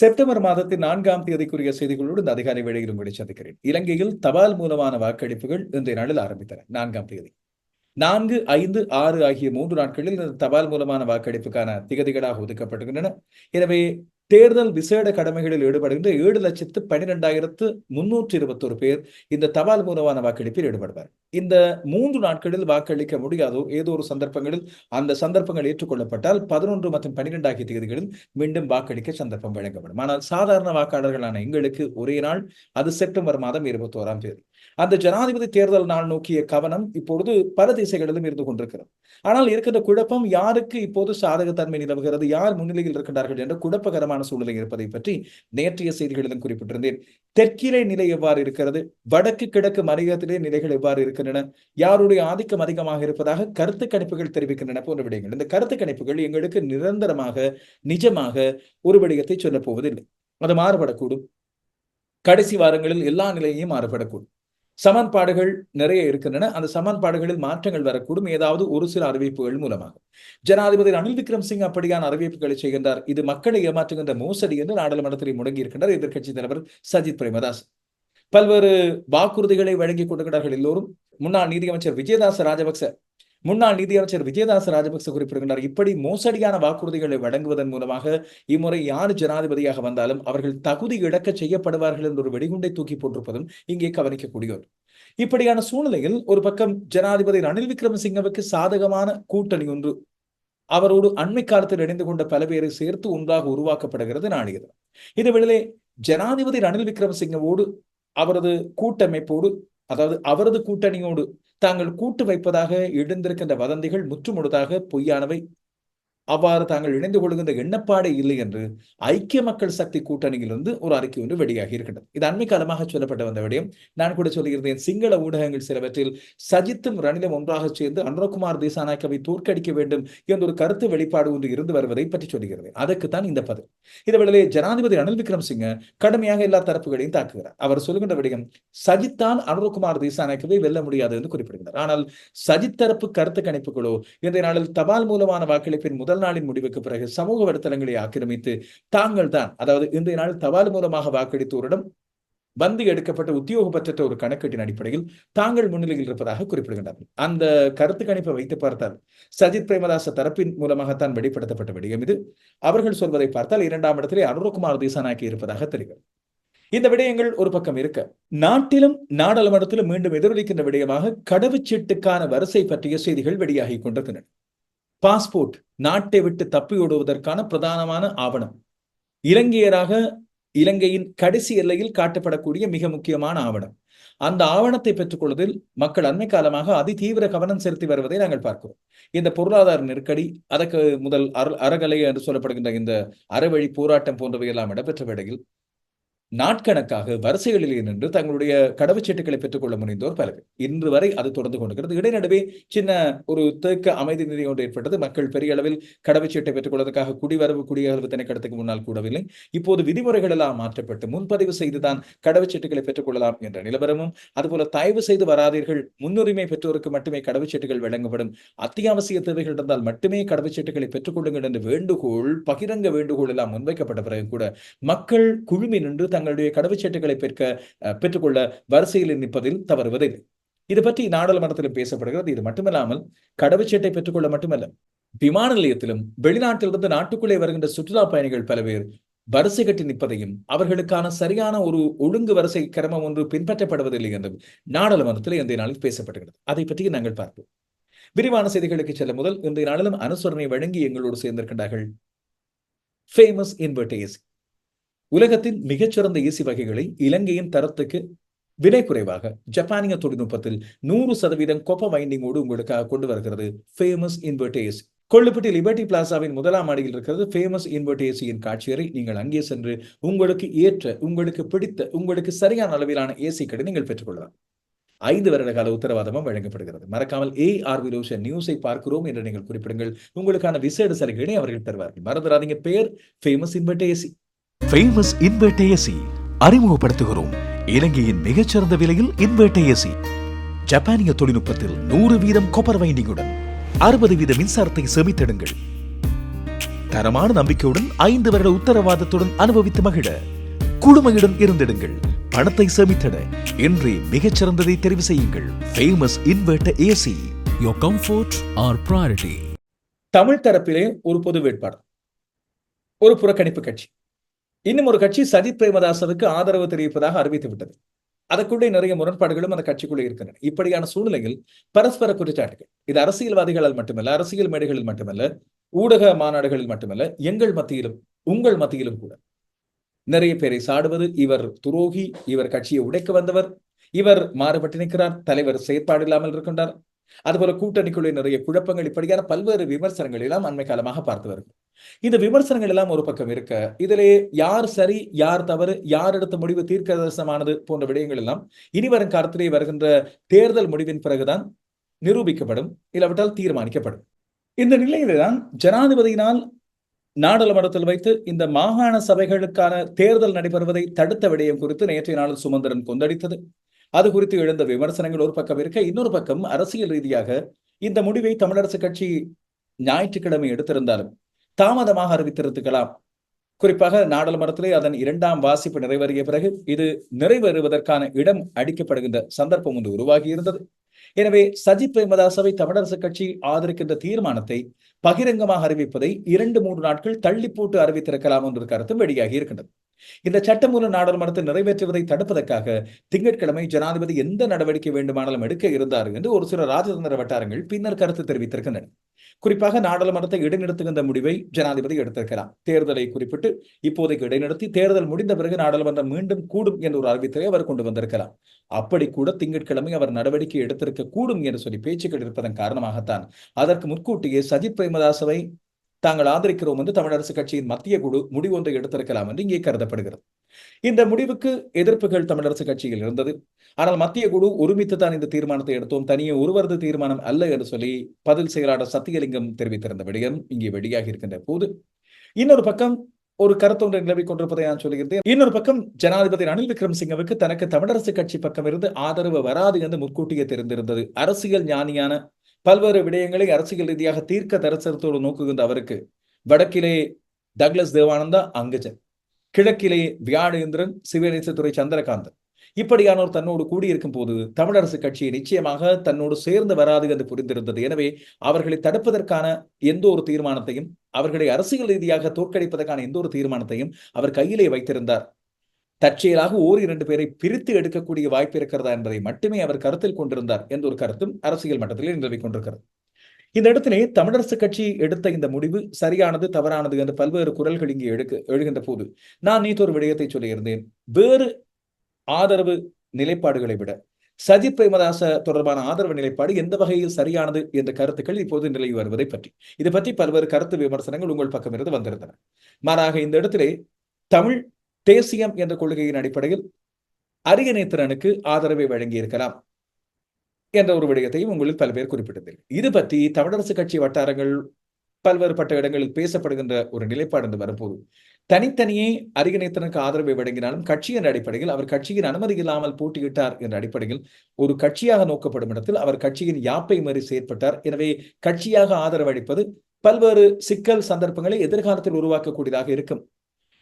September மாதத்தின் நான்காம் தேதிக்குரிய செய்திகளோடு இந்த அதிகாலை வேளையில் உங்களை சந்திக்கிறேன். இலங்கையில் தபால் மூலமான வாக்களிப்புகள் இன்றைய நாளில் ஆரம்பித்தன. நான்காம் தேதி. நான்கு ஐந்து ஆறு ஆகிய மூன்று நாட்களில் இந்த தபால் மூலமான வாக்கெடுப்புக்கான திகதிகளாக ஒதுக்கப்படுகின்றன. எனவே தேர்தல் விசேட கடமைகளில் ஈடுபடுகின்ற ஏழு லட்சத்து பனிரெண்டாயிரத்து முன்னூற்றி இருபத்தொரு பேர் இந்த தபால் மூலமான வாக்களிப்பில் ஈடுபடுவார். இந்த மூன்று நாட்களில் வாக்களிக்க முடியாதோ ஏதோ ஒரு சந்தர்ப்பங்களில் அந்த சந்தர்ப்பங்கள் ஏற்றுக்கொள்ளப்பட்டால் பதினொன்று மற்றும் பனிரெண்டு ஆகிய தேதிகளில் மீண்டும் வாக்களிக்க சந்தர்ப்பம் வழங்கப்படும். ஆனால் சாதாரண வாக்காளர்களான எங்களுக்கு ஒரே நாள் அது செப்டம்பர் மாதம் இருபத்தோராம் தேதி. அந்த ஜனாதிபதி தேர்தல் நாள் நோக்கிய கவனம் இப்பொழுது பல திசைகளிலும் இருந்து கொண்டிருக்கிறது. ஆனால் இருக்கின்ற குழப்பம் யாருக்கு இப்போது சாதகத்தன்மை நிலவுகிறது யார் முன்னிலையில் இருக்கின்றார்கள் என்ற குழப்பகரமான சூழ்நிலை இருப்பதை பற்றி நேற்றைய செய்திகளிலும் குறிப்பிட்டிருந்தேன். தெற்கிலே நிலை எவ்வாறு இருக்கிறது வடக்கு கிழக்கு மலையத்திலே நிலைகள் எவ்வாறு இருக்கின்றன யாருடைய ஆதிக்கம் அதிகமாக இருப்பதாக கருத்து கணிப்புகள் தெரிவிக்கின்றன போன்ற விடயங்கள். இந்த கருத்து கணிப்புகள் எங்களுக்கு நிரந்தரமாக நிஜமாக ஒரு விடயத்தை சொல்லப் போவதில்லை. அது மாறுபடக்கூடும். கடைசி வாரங்களில் எல்லா நிலையையும் மாறுபடக்கூடும். சமன்பாடுகள் நிறைய இருக்கின்றன. அந்த சமன்பாடுகளில் மாற்றங்கள் வரக்கூடும். ஏதாவது ஒரு சில அறிவிப்புகள் மூலமாக ஜனாதிபதி ரணில் விக்ரம் சிங் அப்படியான அறிவிப்புகளை செய்கின்றார். இது மக்களை ஏமாற்றுகின்ற மோசடி என்று நாடாளுமன்றத்தில் முடங்கி இருக்கின்றார். எதிர்க்கட்சி தலைவர் சஜித் பிரேமதாஸ். பல்வேறு வாக்குறுதிகளை வழங்கிக் கொண்டிருக்கிறார்கள் எல்லோரும். முன்னாள் நீதியமைச்சர் விஜயதாச ராஜபக்ச முன்னாள் நீதியமைச்சர் விஜயதாச ராஜபக்ச குறிப்பிடுகின்றார் இப்படி மோசடியான வாக்குறுதிகளை வழங்குவதன் மூலமாக இம்முறை யார் ஜனாதிபதியாக வந்தாலும் அவர்கள் தகுதி இழக்க செய்யப்படுவார்கள் என்ற ஒரு வெடிகுண்டை தூக்கி போட்டிருப்பதும் இங்கே கவனிக்கக்கூடியவர் இப்படியான சூழ்நிலையில் ஒரு பக்கம் ஜனாதிபதி ரணில் விக்ரமசிங்கவுக்கு சாதகமான கூட்டணி ஒன்று அவரோடு அண்மை காலத்தில் இணைந்து கொண்ட பல பேரை சேர்த்து ஒன்றாக உருவாக்கப்படுகிறது நாளியது. இதுவேளை ஜனாதிபதி ரணில் விக்ரமசிங்கவோடு அவரது கூட்டமைப்போடு அதாவது அவரது கூட்டணியோடு தாங்கள் கூட்டு வைப்பதாக எழுந்திருக்கின்ற வதந்திகள் முற்றுமுழுதாக பொய்யானவை. அவ்வாறு தாங்கள் இணைந்து கொள்கின்ற எண்ணப்பாடே இல்லை என்று ஐக்கிய மக்கள் சக்தி கூட்டணியிலிருந்து ஒரு அறிக்கை ஒன்று வெளியாகி இருக்கின்றது. இது அண்மை காலமாக சொல்லப்பட்ட வந்த விடயம். நான் கூட சொல்லியிருந்தேன் சிங்கள ஊடகங்கள் சிலவற்றில் சஜித்தும் ரணிலும் ஒன்றாக சேர்ந்து அனுரகுமார் தேசாநாயக்கவை தோற்கடிக்க வேண்டும் என்ற ஒரு கருத்து வெளிப்பாடு ஒன்று இருந்து வருவதை பற்றி சொல்லுகிறது அதற்குத்தான் இந்த பதில். இதேவேளை ஜனாதிபதி ரணில் விக்ரம் சிங்க கடுமையாக எல்லா தரப்புகளையும் தாக்குகிறார். அவர் சொல்லுகின்ற விடயம் சஜித்தான் அனுரகுமார் தேசாநாயக்கவை வெல்ல முடியாது என்று குறிப்பிடுகிறார். ஆனால் சஜித் தரப்பு கருத்து கணிப்புகளோ இன்றைய நாளில் தபால் மூலமான வாக்களிப்பின் முதல் நாளின் முடிவுக்கு பிறகு சமூக வலைத்தளங்களை ஆக்கிரமித்து தாங்கள் தான் அதாவது இன்றைய நாள் தபால் மூலமாக வாக்களித்தோரிடம் வந்து எடுக்கப்பட்ட உத்தியோகபற்ற ஒரு கணக்கெட்டின் அடிப்படையில் தாங்கள் முன்னிலையில் இருப்பதாக குறிப்பிடுகின்றார்கள் அந்த கருத்து கணிப்பை வைத்து பார்த்தால் சஜித் பிரேமதாச தரப்பின் மூலமாகத்தான் வெளிப்படுத்தப்பட்ட விடயம் இது. அவர்கள் சொல்வதை பார்த்தால் இரண்டாம் இடத்திலே அனுரகுமார் தீசானாக்கி இருப்பதாக தெரிகிறது. இந்த விடயங்கள் ஒரு பக்கம் இருக்க நாட்டிலும் நாடாளுமன்றத்திலும் மீண்டும் எதிரொலிக்கின்ற விடயமாக கடவுச்சீட்டுக்கான வரிசை பற்றிய செய்திகள் வெளியாகி கொண்டிருக்கின்றன. பாஸ்போர்ட் நாட்டை விட்டு தப்பி ஓடுவதற்கான பிரதானமான ஆவணம். இலங்கையராக இலங்கையின் கடைசி எல்லையில் காட்டப்படக்கூடிய மிக முக்கியமான ஆவணம். அந்த ஆவணத்தை பெற்றுக்கொள்வதில் மக்கள் அண்மை காலமாக அதி தீவிர கவனம் செலுத்தி வருவதை நாங்கள் பார்க்கிறோம். இந்த பொருளாதார நெருக்கடி அதற்கு முதல் அற அறகலை என்று சொல்லப்படுகின்ற இந்த அறவழி போராட்டம் போன்றவை எல்லாம் இடம்பெற்ற வேளையில் நாட்கணக்காக வரிசைகளில் நின்று தங்களுடைய கடவுச்சீட்டுகளை பெற்றுக்கொள்ள முனைந்தோர் பலர். இன்று வரை அது தொடர்ந்து கொண்டிருக்கிறது. இடைநடுவே சின்ன ஒரு தேக்க அமைதி நிதி ஒன்று ஏற்பட்டது. மக்கள் பெரிய அளவில் கடவுச்சீட்டை பெற்றுக்கொள்வதற்காக குடிவரவு குடியகல்வு திணைக்களத்துக்கு முன்னால் கூடவில்லை. இப்போது விதிமுறைகள் எல்லாம் மாற்றப்பட்டு முன்பதிவு செய்துதான் கடவுச்சீட்டுகளை பெற்றுக்கொள்ளலாம் என்ற நிலவரமும் அதுபோல தயவு செய்து வராதீர்கள். முன்னுரிமை பெற்றோருக்கு மட்டுமே கடவுச்சீட்டுகள் வழங்கப்படும் அத்தியாவசிய தேவைகள் இருந்தால் மட்டுமே கடவுச்சீட்டுகளை பெற்றுக்கொள்ளுங்கள் என்ற வேண்டுகோள் பகிரங்க வேண்டுகோள் எல்லாம் முன்வைக்கப்பட்ட பிறகு கூட மக்கள் குழுமி நின்று தங்களுடைய கடவுச்சீட்டுகளை பெற்க பெற்றுக்கொள்ள வரிசையில் நிற்பதில் தவறுவதில்லை இது பற்றி நாடாளுமன்றத்திலும் பேசப்படுகிறது. இது மட்டுமல்லாமல் கடவுச்சீட்டை பெற்றுக்கொள்ள மட்டுமல்ல விமான நிலையத்திலும் வெளிநாட்டிலிருந்து நாட்டுக்குள்ளே வருகின்ற சுற்றுலா பயணிகள் பல பேர் வரிசை கட்டி நிற்பதையும் அவர்களுக்கான சரியான ஒரு ஒழுங்கு வரிசை கிரமம் ஒன்று பின்பற்றப்படுவதில்லை என்றும் நாடாளுமன்றத்தில் இன்றைய நாளில் பேசப்படுகிறது. அதை பற்றி நாங்கள் பார்ப்போம். விரிவான செய்திகளுக்கு செல்ல முதல் இன்றைய நாளிலும் அனுசரணை வழங்கி எங்களோடு சேர்ந்திருக்கின்றார்கள். ஃபேமஸ் இன்வெர்டேஸ் உலகத்தின் மிகச்சிறந்த ஏசி வகைகளை இலங்கையின் தரத்துக்கு விலை குறைவாக ஜப்பானிய தொழில்நுட்பத்தில் நூறு சதவீதம் கொப்ப வைண்டிங்கோடு உங்களுக்காக கொண்டு வருகிறது. Famous invert AC Kollupitiya Liberty பிளாசாவின் முதலாம் மாடியில் இருக்கிறது. ஃபேமஸ் இன்வெர்ட் ஏசியின் நீங்கள் அங்கே சென்று உங்களுக்கு ஏற்ற உங்களுக்கு பிடித்த உங்களுக்கு சரியான அளவிலான ஏசிக்களை நீங்கள் பெற்றுக்கொள்ளலாம். ஐந்து வருட கால உத்தரவாதமும் வழங்கப்படுகிறது. மறக்காமல் ஏ ஆர் விரோஷன் நியூஸை பார்க்கிறோம் என்று நீங்கள் குறிப்பிடுங்கள். உங்களுக்கான விசேட சலுகைகளை அவர்கள் தருவார்கள். மறந்துடாதீங்க. பேர் famous invert AC famous invert AC அறிமுகப்படுத்துகிறோம். இலங்கையின் மிகச்சிறந்த விலையில் இன்வெர்ட் ஏசி ஜப்பானிய தொழில்நுட்பத்தில் நூறு வீதம் கொப்பர் வைண்டிங்குடன் அறுபது வீத மின்சாரத்தை சேமித்திடுங்கள். தரமான நம்பிக்கையுடன் ஐந்து வருட உத்தரவாதத்துடன் அனுபவித்து மகிழ குழுமையுடன் இருந்திடுங்கள். பணத்தை சேமித்திட இன்றே மிகச்சிறந்ததை தெரிவு செய்யுங்கள். Famous inverter AC Your comfort, our priority. தமிழ் தரப்பிலே ஒரு பொது வேட்பாளர் ஒரு புறக்கணிப்பு கட்சி. இன்னும் ஒரு கட்சி சஜித் பிரேமதாசனுக்கு ஆதரவு தெரிவிப்பதாக அறிவித்து விட்டது அதற்குள்ளே நிறைய முரண்பாடுகளும் அந்த கட்சிக்குள்ளே இருக்கின்றன. இப்படியான சூழ்நிலையில் பரஸ்பர குற்றச்சாட்டுகள் இது அரசியல்வாதிகளால் மட்டுமல்ல அரசியல் மேடைகளில் மட்டுமல்ல ஊடக மாநாடுகளில் மட்டுமல்ல எங்கள் மத்தியிலும் உங்கள் மத்தியிலும் கூட. நிறைய பேரை சாடுவது இவர் துரோகி இவர் கட்சியை உடைக்க வந்தவர் இவர் மாறுபட்டு நிற்கிறார் தலைவர் செயற்பாடு இல்லாமல் இருக்கின்றார். அதுபோல கூட்டணிக்குள்ளே நிறைய குழப்பங்கள் இப்படியான பல்வேறு விமர்சனங்கள் எல்லாம் அண்மை காலமாக பார்த்து வருகிறோம் இந்த விமர்சனங்கள் எல்லாம் ஒரு பக்கம் இருக்க இதிலே யார் சரி யார் தவறு யார் எடுத்த முடிவு தீர்க்கதரிசனமானது போன்ற விடயங்கள் எல்லாம் இனி வரும் காலத்திலே வருகின்ற தேர்தல் முடிவின் பிறகுதான் நிரூபிக்கப்படும் இல்லாவிட்டால் தீர்மானிக்கப்படும். இந்த நிலையிலே தான் ஜனாதிபதியினால் நாடாளுமன்றத்தில் வைத்து இந்த மாகாண சபைகளுக்கான தேர்தல் நடைபெறுவதை தடுத்த விடயம் குறித்து நேற்றைய நாளில் சுமந்திரன் கொந்தளித்தது. அது குறித்து எழுந்த விமர்சனங்கள் ஒரு பக்கம் இருக்க இன்னொரு பக்கம் அரசியல் ரீதியாக இந்த முடிவை தமிழரசு கட்சி ஞாயிற்றுக்கிழமை எடுத்திருந்தாலும் தாமதமாக அறிவித்திருக்கலாம் குறிப்பாக நாடாளுமன்றத்திலே அதன் இரண்டாம் வாசிப்பு நிறைவேறிய பிறகு இது நிறைவேறுவதற்கான இடம் அடிக்கப்படுகின்ற சந்தர்ப்பம் ஒன்று உருவாகி இருந்தது எனவே சஜித் பிரேமதாசவை தமிழரசு கட்சி ஆதரிக்கின்ற தீர்மானத்தை பகிரங்கமாக அறிவிப்பதை இரண்டு மூன்று நாட்கள் தள்ளி போட்டு அறிவித்திருக்கலாம் என்ற கருத்தும் வெளியாகி இருக்கின்றது. இந்த சட்டமூல நாடாளுமன்றத்தை நிறைவேற்றுவதை தடுப்பதற்காக திங்கட்கிழமை ஜனாதிபதி எந்த நடவடிக்கை வேண்டுமானாலும் எடுக்க இருந்தார் என்று ஒரு சில ராஜதந்திர வட்டாரங்கள் பின்னர் கருத்து தெரிவித்திருக்கின்றன. குறிப்பாக நாடாளுமன்றத்தை இடைநிறுத்துகின்ற முடிவை ஜனாதிபதி எடுத்திருக்கலாம் தேர்தலை குறிப்பிட்டு இப்போதைக்கு இடைநிறுத்தி தேர்தல் முடிந்த பிறகு நாடாளுமன்றம் மீண்டும் கூடும் என்ற ஒரு அறிவித்தலை அவர் கொண்டு வந்திருக்கலாம் அப்படி கூட திங்கட்கிழமை அவர் நடவடிக்கை எடுத்திருக்க கூடும் என்று சொல்லி பேச்சுக்கள் இருப்பதன் காரணமாகத்தான். அதற்கு முன்கூட்டியே சஜித் பிரேமதாசவை தாங்கள் ஆதரிக்கிறோம் என்று தமிழரசு கட்சியின் மத்திய குழு முடிவு ஒன்றை எடுத்திருக்கலாம் என்று இங்கே கருதப்படுகிறது. இந்த முடிவுக்கு எதிர்ப்புகள் தமிழரசு கட்சியில் இருந்தது. ஆனால் மத்திய குழு ஒருமித்து தான் இந்த தீர்மானத்தை எடுத்தோம். தனியே ஒருவரது தீர்மானம் அல்ல என்று சொல்லி பதில் செயலாளர் சத்தியலிங்கம் தெரிவித்திருந்த விடயம் இங்கே வெளியாகி இருக்கின்ற போது இன்னொரு பக்கம் ஒரு கருத்து ஒன்றை நிலவிக் கொண்டிருப்பதை நான் சொல்லியிருந்தேன் இன்னொரு பக்கம் ஜனாதிபதி ரணில் விக்ரமசிங்கவுக்கு தனக்கு தமிழரசு கட்சி பக்கம் இருந்து ஆதரவு வராது என்று முன்கூட்டியே தெரிந்திருந்தது. அரசியல் ஞானியான பல்வேறு விடயங்களை அரசியல் ரீதியாக தீர்க்க தரிசனத்தோடு நோக்குகின்ற அவருக்கு வடக்கிலே டக்ளஸ் தேவானந்தா அங்கஜன் கிழக்கிலே வியாழேந்திரன் சிவநேசத்துறை சந்திரகாந்தன். இப்படியானோர் தன்னோடு கூடியிருக்கும் போது தமிழரசு கட்சியை நிச்சயமாக தன்னோடு சேர்ந்து வராது என்று புரிந்திருந்தது. எனவே அவர்களை தடுப்பதற்கான எந்த ஒரு தீர்மானத்தையும் அவர்களை அரசியல் ரீதியாக தோற்கடிப்பதற்கான எந்த ஒரு தீர்மானத்தையும் அவர் கையிலே வைத்திருந்தார். தற்செயலாக ஓர் இரண்டு பேரை பிரித்து எடுக்கக்கூடிய வாய்ப்பு இருக்கிறதா என்பதை மட்டுமே அவர் கருத்தில் கொண்டிருந்தார் என்ற ஒரு கருத்தும் அரசியல் மட்டத்தில் நிலவி கொண்டிருக்கிறது. இந்த இடத்திலே தமிழரசு கட்சி எடுத்த இந்த முடிவு சரியானது தவறானது என்று பல்வேறு குரல்கள் இங்கே எடுக்க எழுகின்ற போது நான் நீத்து ஒரு விடயத்தை சொல்லியிருந்தேன். வேறு ஆதரவு நிலைப்பாடுகளை விட சஜித் பிரேமதாச தொடர்பான ஆதரவு நிலைப்பாடு எந்த வகையில் சரியானது என்ற கருத்துக்கள் இப்போது நிலவி வருவதை பற்றி. இது பற்றி பல்வேறு கருத்து விமர்சனங்கள் உங்கள் பக்கம் இருந்து வந்திருந்தன. மாறாக இந்த இடத்திலே தமிழ் தேசியம் என்ற கொள்கையின் அடிப்படையில் அரியநேத்திரனுக்கு ஆதரவை வழங்கியிருக்கலாம் என்ற ஒரு விடயத்தையும் உங்களில் பல பேர் குறிப்பிட்டதில்லை. இது பற்றி தமிழரசு கட்சி வட்டாரங்கள் பல்வேறுபட்ட இடங்களில் பேசப்படுகின்ற ஒரு நிலைப்பாடு என்று வரும்போது தனித்தனியே அரிகநேத்தனுக்கு ஆதரவை வழங்கினாலும் கட்சியின் அடிப்படையில் அவர் கட்சியின் அனுமதி இல்லாமல் போட்டியிட்டார் என்ற அடிப்படையில் ஒரு கட்சியாக நோக்கப்படும் இடத்தில் அவர் கட்சியின் யாப்பை மாறி செயற்பட்டார். எனவே கட்சியாக ஆதரவு அளிப்பது பல்வேறு சிக்கல் சந்தர்ப்பங்களை எதிர்காலத்தில் உருவாக்கக்கூடியதாக இருக்கும்.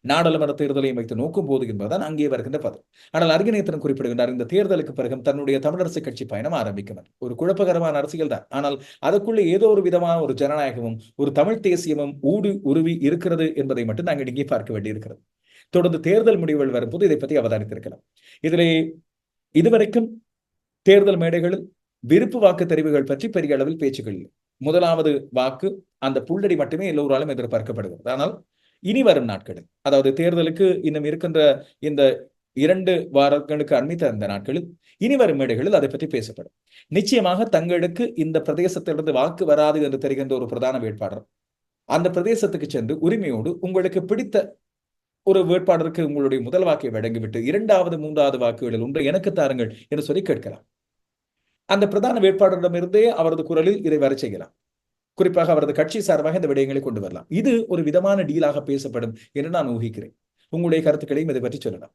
நாடாளுமன்ற தேர்தலையும் வைத்து நோக்கும் போது என்பதுதான் அங்கே வருகின்ற பதில். ஆனால் அருகிநேத்தன் குறிப்பிடுகின்றார் இந்த தேர்தலுக்கு பிறகு தன்னுடைய தமிழரசு கட்சி பயணம் ஆரம்பிக்கும். ஒரு குழப்பகரமான அரசியல் தான். ஆனால் அதற்குள்ளே ஏதோ ஒரு விதமான ஒரு ஜனநாயகமும் ஒரு தமிழ் தேசியமும் ஊடு உருவி இருக்கிறது என்பதை மட்டும் நாங்கள் இங்கே பார்க்க வேண்டியிருக்கிறது. தொடர்ந்து தேர்தல் முடிவுகள் வரும்போது இதை பற்றி அவதானித்திருக்கலாம். இதிலே இதுவரைக்கும் தேர்தல் மேடைகளில் விருப்பு வாக்கு தெரிவுகள் பற்றி பெரிய அளவில் பேச்சுக்கள் இல்லை. முதலாவது வாக்கு அந்த புள்ளடி மட்டுமே எல்லோராலும் எதிர்பார்க்கப்படுகிறது. ஆனால் இனி வரும் நாட்களில். அதாவது தேர்தலுக்கு இன்னும் இருக்கின்ற இந்த இரண்டு வாரங்களுக்கு அண்மித்த அந்த நாட்களில் இனி வரும் மேடைகளில் அதை பற்றி பேசப்படும். நிச்சயமாக தங்களுக்கு இந்த பிரதேசத்திலிருந்து வாக்கு வராது என்று தெரிகின்ற ஒரு பிரதான வேட்பாளர் அந்த பிரதேசத்துக்கு சென்று உரிமையோடு உங்களுக்கு பிடித்த ஒரு வேட்பாளருக்கு உங்களுடைய முதல் வாக்கை வழங்கிவிட்டு இரண்டாவது மூன்றாவது வாக்குகளில் ஒன்று எனக்கு தாருங்கள் என்று சொல்லி கேட்கலாம். அந்த பிரதான வேட்பாளரிடமிருந்தே அவரது குரலில் இதை வர செய்யலாம். குறிப்பாக அவரது கட்சி சார்பாக இந்த விடயங்களை கொண்டு வரலாம். இது ஒரு விதமான டீலாக பேசப்படும் என்று நான் ஊகிக்கிறேன். உங்களுடைய கருத்துக்களையும் இதை பற்றி சொல்லலாம்.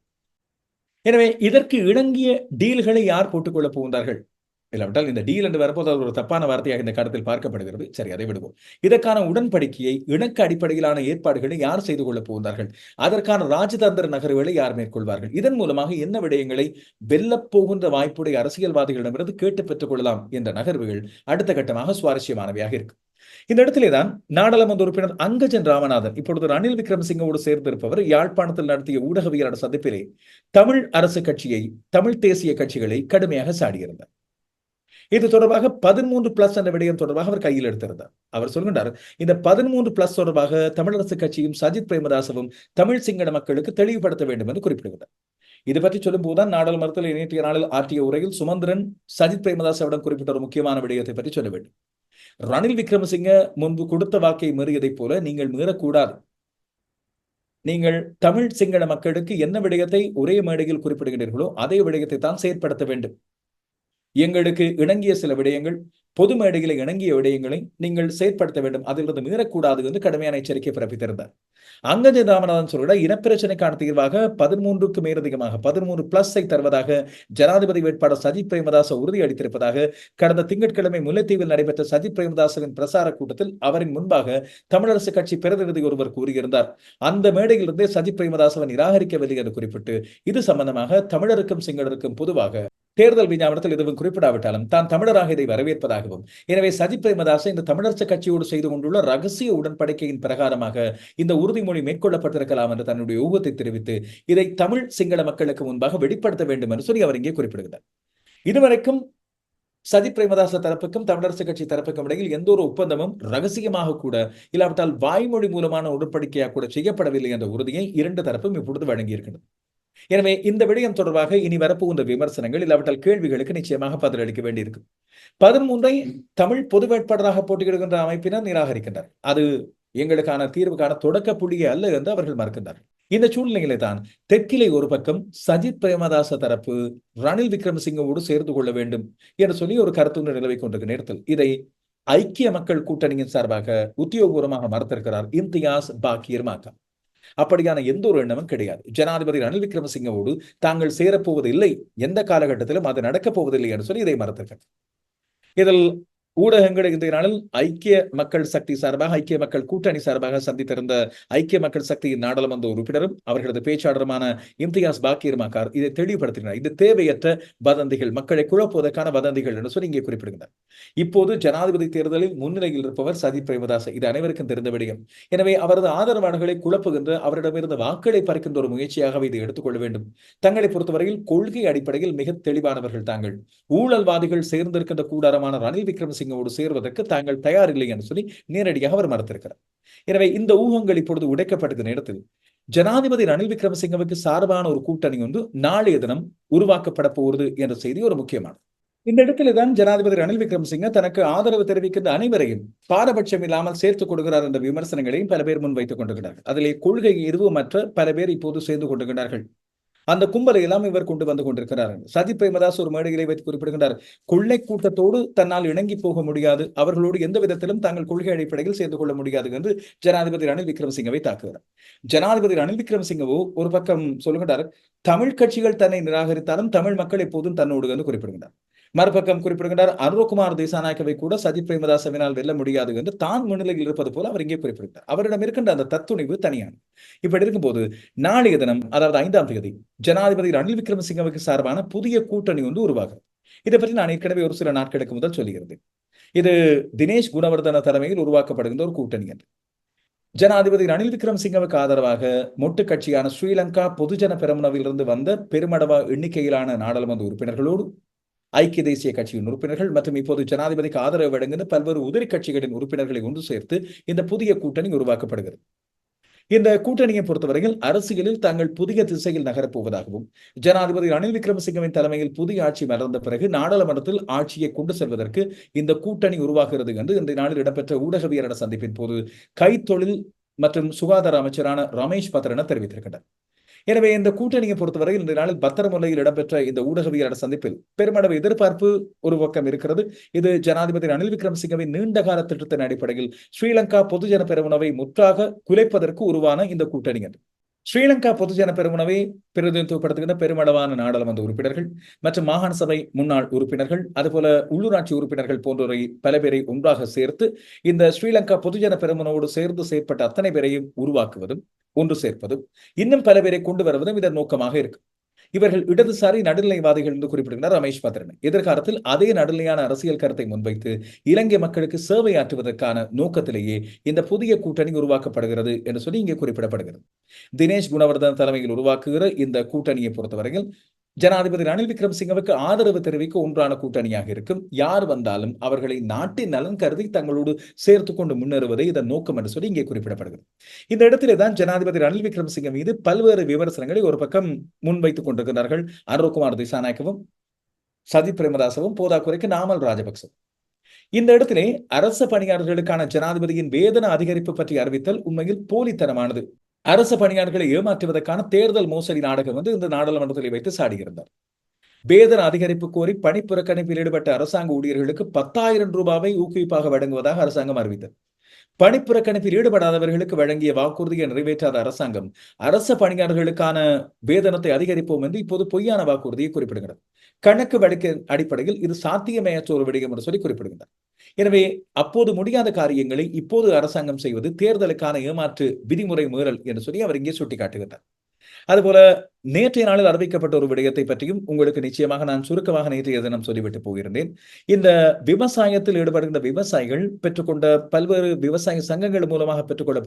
எனவே இதற்கு இணங்கிய டீல்களை யார் போட்டுக்கொள்ளப் போகின்றார்கள்? இல்லாவிட்டால் இந்த டீல் என்று வரும்போது அது ஒரு தப்பான வார்த்தையாக இந்த கருத்தில் பார்க்கப்படுகிறது. சரி அதை விடுவோம். இதற்கான உடன்படிக்கையை இணக்க அடிப்படையிலான ஏற்பாடுகளை யார் செய்து கொள்ளப் போகிறார்கள் அதற்கான ராஜதந்திர நகர்வுகளை யார் மேற்கொள்வார்கள்? இதன் மூலமாக என்ன விடயங்களை வெல்லப் போகின்ற வாய்ப்புடைய அரசியல்வாதிகளிடமிருந்து கேட்டு பெற்றுக் கொள்ளலாம் என்ற நகர்வுகள் அடுத்த கட்டமாக சுவாரஸ்யமானவையாக இருக்கு இந்த இடத்திலே தான் நாடாளுமன்ற உறுப்பினர் அங்கஜன் ராமநாதன் இப்பொழுது ரணில் விக்ரமசிங்கோடு சேர்ந்திருப்பவர் யாழ்ப்பாணத்தில் நடத்திய ஊடகவியலாளர் சந்திப்பிலே தமிழ் அரசு கட்சியை தமிழ் தேசிய கட்சிகளை கடுமையாக சாடியிருந்தார். இது தொடர்பாக பதிமூன்று பிளஸ் என்ற விடயம் தொடர்பாக அவர் கையில் எடுத்திருந்தார். அவர் சொல்கின்றார் இந்த பதிமூன்று பிளஸ் தொடர்பாக தமிழரசு கட்சியும் சஜித் பிரேமதாசவும் தமிழ் சிங்கள மக்களுக்கு தெளிவுபடுத்த வேண்டும் என்று குறிப்பிடுகிறார் இது பற்றி சொல்லும் போதுதான் நாடாளுமன்றத்தில் நேற்றைய நாளில் ஆற்றிய உரையில் சுமந்திரன் சஜித் பிரேமதாசவிடம் குறிப்பிட்ட ஒரு முக்கியமான விடயத்தை பற்றி சொல்ல வேண்டும். ரணில் விக்ரமசிங்க முன்பு கொடுத்த வாக்கை மீறியதைப் போல நீங்கள் மீறக்கூடாது. நீங்கள் தமிழ் சிங்கள மக்களுக்கு என்ன விடயத்தை ஒரே மேடையில் குறிப்பிடுகிறீர்களோ அதே விடயத்தை தான் செயற்படுத்த வேண்டும். எங்களுக்கு இணங்கிய சில விடயங்கள் பொது மேடைகளை இணங்கிய விடயங்களை நீங்கள் செயற்படுத்த வேண்டும். அதிலிருந்து மீறக்கூடாது என்று கடுமையான எச்சரிக்கை பிறப்பித்திருந்தார். அங்கஜ ராமநாதன் சொல்கிறார் இனப்பிரச்சனைக்கான தீர்வாக பதிமூன்றுக்கு மேலதிகமாக பதிமூன்று பிளஸை தருவதாக ஜனாதிபதி வேட்பாளர் சஜித் பிரேமதாச உறுதியளித்திருப்பதாக கடந்த திங்கட்கிழமை முல்லைத்தீவில் நடைபெற்ற சஜித் பிரேமதாசவின் பிரசார கூட்டத்தில் அவரின் முன்பாக தமிழரசு கட்சி பிரதிநிதி ஒருவர் கூறியிருந்தார். அந்த மேடையிலிருந்தே சஜித் பிரேமதாசவன் நிராகரிக்கவில்லை என்று குறிப்பிட்டு இது சம்பந்தமாக தமிழருக்கும் சிங்களருக்கும் பொதுவாக தேர்தல் விஞ்ஞாபனத்தில் எதுவும் குறிப்பிடாவிட்டாலும் தான் தமிழராக இதை வரவேற்பதாகவும். எனவே சஜித் பிரேமதாச இந்த தமிழரசு கட்சியோடு செய்து கொண்டுள்ள ரகசிய உடன்படிக்கையின் பிரகாரமாக இந்த உறுதிமொழி மேற்கொள்ளப்பட்டிருக்கலாம் என்று தன்னுடைய ஊகத்தை தெரிவித்து இதை தமிழ் சிங்கள மக்களுக்கு முன்பாக வெளிப்படுத்த வேண்டும் என்று சொல்லி அவர் இங்கே குறிப்பிடுகிறார். இதுவரைக்கும் சஜித் பிரேமதாச தரப்புக்கும் தமிழரசு கட்சி தரப்புக்கும் இடையில் எந்த ஒரு ஒப்பந்தமும் ரகசியமாக கூட இல்லாவிட்டால் வாய்மொழி மூலமான உடன்படிக்கையாக கூட செய்யப்படவில்லை என்ற உறுதியை இரண்டு தரப்பும் இப்பொழுது வழங்கியிருக்கின்றன. எனவே இந்த விடயம் தொடர்பாக இனி வரப்போகின்ற விமர்சனங்கள் இல்லாவிட்டால் கேள்விகளுக்கு நிச்சயமாக பதிலளிக்க வேண்டியிருக்கு. பதிமூன்றை தமிழ் பொது வேட்பாளராக போட்டியிடுகின்ற அமைப்பினர் நிராகரிக்கின்றனர் அது எங்களுக்கான தீர்வுக்கான தொடக்க புள்ளியே அல்ல என்று அவர்கள் மறுக்கின்றனர் இந்த சூழ்நிலையிலே தான் தெற்கிலே ஒரு பக்கம் சஜித் பிரேமதாச தரப்பு ரணில் விக்ரமசிங்கவோடு சேர்ந்து கொள்ள வேண்டும் என்று சொல்லி ஒரு கருத்து நிலவை கொண்டிருக்க நேரத்தில் இதை ஐக்கிய மக்கள் கூட்டணியின் சார்பாக உத்தியோகபூர்வமாக மறுத்திருக்கிறார் இம்தியாஸ் பாக்கியர் மாக்கா அப்படியான எந்த ஒரு எண்ணமும் கிடையாது. ஜனாதிபதி ரணில் விக்ரமசிங்கவோடு தாங்கள் சேரப்போவதில்லை. எந்த காலகட்டத்திலும் அது நடக்கப் போவதில்லை என்று சொல்லி இதை மறுத்திருக்கிறார். இதில் ஊடகங்கள் இந்த நாளில் ஐக்கிய மக்கள் சக்தி சார்பாக ஐக்கிய மக்கள் கூட்டணி சார்பாக சந்தித்திருந்த ஐக்கிய மக்கள் சக்தியின் நாடாளுமன்ற உறுப்பினரும் அவர்களது பேச்சாளருமான இம்தியாஸ் பாக்கியர்மாக்கார் இதை தெளிவுபடுத்தினார் இது தேவையற்ற வதந்திகள் மக்களை குழப்புவதற்கான வதந்திகள் என்று சொல்லி இங்கே குறிப்பிடுகிறார் இப்போது ஜனாதிபதி தேர்தலில் முன்னிலையில் இருப்பவர் சதி பிரேமதாஸ் இது அனைவருக்கும் தெரிந்த விடயம். எனவே அவரது ஆதரவாளர்களை குழப்புகின்ற அவரிடமிருந்து வாக்களை பறிக்கின்ற ஒரு முயற்சியாகவே இதை எடுத்துக்கொள்ள வேண்டும். தங்களை பொறுத்தவரையில் கொள்கை அடிப்படையில் மிக தெளிவானவர்கள் தாங்கள். ஊழல்வாதிகள் சேர்ந்திருக்கின்ற கூடாரமான ரணில் விக்ரமசிங்க சிங்கோடு சேர்வதற்கு தாங்கள் தயாரில்லை என்று சொல்லி நேரடியாக அவர் மறுத்திருக்கிறார். எனவே இந்த ஊகங்கள் இப்பொழுது உடைக்கப்பட்டிருக்கிற நேரத்தில் ஜனாதிபதி ரணில் விக்ரமசிங்கவுக்கு சார்பான ஒரு கூட்டணி ஒன்று நாளைய தினம் உருவாக்கப்பட போகிறது என்ற செய்தி ஒரு முக்கியமானது. இந்த இடத்துல தான் ஜனாதிபதி ரணில் விக்ரமசிங்க தனக்கு ஆதரவு தெரிவிக்கின்ற அனைவரையும் பாரபட்சம் இல்லாமல் சேர்த்துக் கொடுக்கிறார் என்ற விமர்சனங்களையும் பல பேர் முன்வைத்துக் கொண்டிருக்கிறார்கள். அதிலே கொள்கை எதுவுமற்ற பல பேர் இப்போது சேர்ந்து கொண்டிருக்கிறார்கள். அந்த கும்பலை எல்லாம் இவர் கொண்டு வந்து கொண்டிருக்கிறார். சஜித் பிரேமதாஸ் ஒரு மேடைகளை வைத்து குறிப்பிடுகின்றார் கொள்ளை கூட்டத்தோடு தன்னால் இணங்கி போக முடியாது. அவர்களோடு எந்த விதத்திலும் தாங்கள் கொள்கை அடிப்படையில் சேர்ந்து கொள்ள முடியாது என்று ஜனாதிபதி ரணில் விக்ரமசிங்கவை தாக்குகிறார். ஜனாதிபதி ரணில் விக்ரமசிங்கவோ ஒரு பக்கம் சொல்லுகின்றார் தமிழ் கட்சிகள் தன்னை நிராகரித்தாலும் தமிழ் மக்கள் எப்போதும் தன்னோடு என்று குறிப்பிடுகின்றார். மறுபக்கம் குறிப்பிடுகின்றார் அருண்குமார் தேசாநாயக்கவை கூட சதி பிரேமதாசவினால் வெல்ல முடியாது என்று தான் முன்னிலையில் இருப்பது போல அவர் இங்கே குறிப்பிடுகிறார் அவரிடம் இருக்கின்ற அந்த தத்துணிவு தனியான இப்படி இருக்கும்போது நாளைய தினம் அதாவது ஐந்தாம் தேதி ஜனாதிபதி ரணில் விக்ரமசிங்கவுக்கு சார்பான புதிய கூட்டணி ஒன்று உருவாகிறது. இதை பற்றி நான் ஏற்கனவே ஒரு சில நாட்களுக்கு முதல் சொல்லுகிறது இது தினேஷ் குணவர்தன தலைமையில் உருவாக்கப்படுகின்ற ஒரு கூட்டணி என்று. ஜனாதிபதி ரணில் விக்ரமசிங்கவுக்கு ஆதரவாக மொட்டு கட்சியான ஸ்ரீலங்கா பொதுஜன பெரமுனவிலிருந்து வந்த பெருமளவ எண்ணிக்கையிலான நாடாளுமன்ற உறுப்பினர்களோடு ஐக்கிய தேசிய கட்சியின் உறுப்பினர்கள் மற்றும் இப்போது ஜனாதிபதிக்கு ஆதரவு வழங்குகின்ற பல்வேறு உதிரி கட்சிகளின் உறுப்பினர்களை ஒன்று சேர்த்து இந்த புதிய கூட்டணி உருவாக்கப்படுகிறது. இந்த கூட்டணியை பொறுத்தவரையில் அரசியலில் தாங்கள் புதிய திசையில் நகரப் போவதாகவும் ஜனாதிபதி ரணில் விக்ரமசிங்கவின் தலைமையில் புதிய ஆட்சி மலர்ந்த பிறகு நாடாளுமன்றத்தில் ஆட்சியை கொண்டு செல்வதற்கு இந்த கூட்டணி உருவாகிறது என்று இந்த நாளில் இடம்பெற்ற ஊடகவியலாளர் சந்திப்பின் போது கைத்தொழில் மற்றும் சுகாதார அமைச்சரான ரமேஷ் பத்ரன தெரிவித்திருக்கின்றனர் எனவே இந்த கூட்டணியை பொறுத்தவரை இந்த நாளில் பத்திரமுல்லையில் இடம்பெற்ற இந்த ஊடகவியலாளர் சந்திப்பில் பெருமளவு எதிர்பார்ப்பு ஒரு பக்கம் இருக்கிறது. இது ஜனாதிபதி ரணில் விக்ரமசிங்கவின் நீண்டகால திட்டத்தின் அடிப்படையில் ஸ்ரீலங்கா பொதுஜன பெருமுனவை முற்றாக குலைப்பதற்கு உருவான இந்த கூட்டணி என்று ஸ்ரீலங்கா பொதுஜன பெருமுனவை பிரதிநிதித்துவப்படுத்துகின்ற பெருமளவான நாடாளுமன்ற உறுப்பினர்கள் மற்றும் மாகாண சபை முன்னாள் உறுப்பினர்கள் அதுபோல உள்ளூராட்சி உறுப்பினர்கள் போன்றோரை பல பேரை ஒன்றாக சேர்த்து இந்த ஸ்ரீலங்கா பொதுஜன பெருமுனவோடு சேர்ந்து செயற்பட்ட அத்தனை பேரையும் உருவாக்குவதும் ஒன்று சேர்ப்பதும் இன்னும் பல பேரை கொண்டு வருவதும் இதன் நோக்கமாக இருக்கு. இவர்கள் இடதுசாரி நடுநிலைவாதிகள் என்று குறிப்பிடுகிறார் ரமேஷ் பத்ரன் எதிர்காலத்தில் அதே நடுநிலையான அரசியல் கருத்தை முன்வைத்து இலங்கை மக்களுக்கு சேவையாற்றுவதற்கான நோக்கத்திலேயே இந்த புதிய கூட்டணி உருவாக்கப்படுகிறது என்று சொல்லி இங்கே குறிப்பிடப்படுகிறது. தினேஷ் குணவர்தன் தலைமையில் உருவாக்குகிற இந்த கூட்டணியை பொறுத்தவரையில் ஜனாதிபதி ரணில் விக்ரமசிங்கவுக்கு ஆதரவு தெரிவிக்க ஒன்றான கூட்டணியாக இருக்கும். யார் வந்தாலும் அவர்களை நாட்டின் நலன் கருதி தங்களோடு சேர்த்து கொண்டு முன்னேறுவதே இதன் நோக்கம் என்று சொல்லி இங்கே குறிப்பிடப்படுகிறது. இந்த இடத்திலே தான் ஜனாதிபதி ரணில் விக்ரமசிங்க மீது பல்வேறு விமர்சனங்களை ஒரு பக்கம் முன்வைத்துக் கொண்டிருக்கிறார்கள். அருண்குமார் திசாநாயக்கவும் சஜித் பிரேமதாசவும் போதாக்குறைக்கு நாமல் ராஜபக்சவும் இந்த இடத்திலே அரச பணியாளர்களுக்கான ஜனாதிபதியின் வேதன அதிகரிப்பு பற்றி அறிவித்தல் உண்மையில் போலித்தனமானது. அரச பணியாளர்களை ஏமாற்றுவதற்கான தேர்தல் மோசடி நாடகம் வந்து இந்த நாடாளுமன்றத்தில் வைத்து சாடியிருந்தார். வேதன அதிகரிப்பு கோரி பணி புறக்கணிப்பில் ஈடுபட்ட அரசாங்க ஊழியர்களுக்கு பத்தாயிரம் ரூபாவை ஊக்குவிப்பாக வழங்குவதாக அரசாங்கம் அறிவித்தது. பணிப்புறக்கணிப்பில் ஈடுபடாதவர்களுக்கு வழங்கிய வாக்குறுதியை நிறைவேற்றாத அரசாங்கம் அரச பணியாளர்களுக்கான வேதனத்தை அதிகரிப்போம் என்று இப்போது பொய்யான வாக்குறுதியை குறிப்பிடுகிறது. கணக்கு வழக்கின் அடிப்படையில் இது சாத்தியமையற்ற ஒரு விடயம் என்று சொல்லி குறிப்பிடுகின்றனர் எனவே அப்போது முடியாத காரியங்களை இப்போது அரசாங்கம் செய்வது தேர்தலுக்கான ஏமாற்று விதிமுறை மீறல் என்று சொல்லி அவர் இங்கே சுட்டிக்காட்டுகின்றார். அதுபோல நேற்றைய நாளில் அறிவிக்கப்பட்ட ஒரு விடயத்தை பற்றியும் உங்களுக்கு நிச்சயமாக நான் சுருக்கமாக நேற்றைய தினம் சொல்லிவிட்டு போயிருந்தேன். இந்த விவசாயத்தில் ஈடுபடுகின்ற விவசாயிகள் பெற்றுக்கொண்ட பல்வேறு விவசாய சங்கங்கள் மூலமாக பெற்றுக்கொள்ள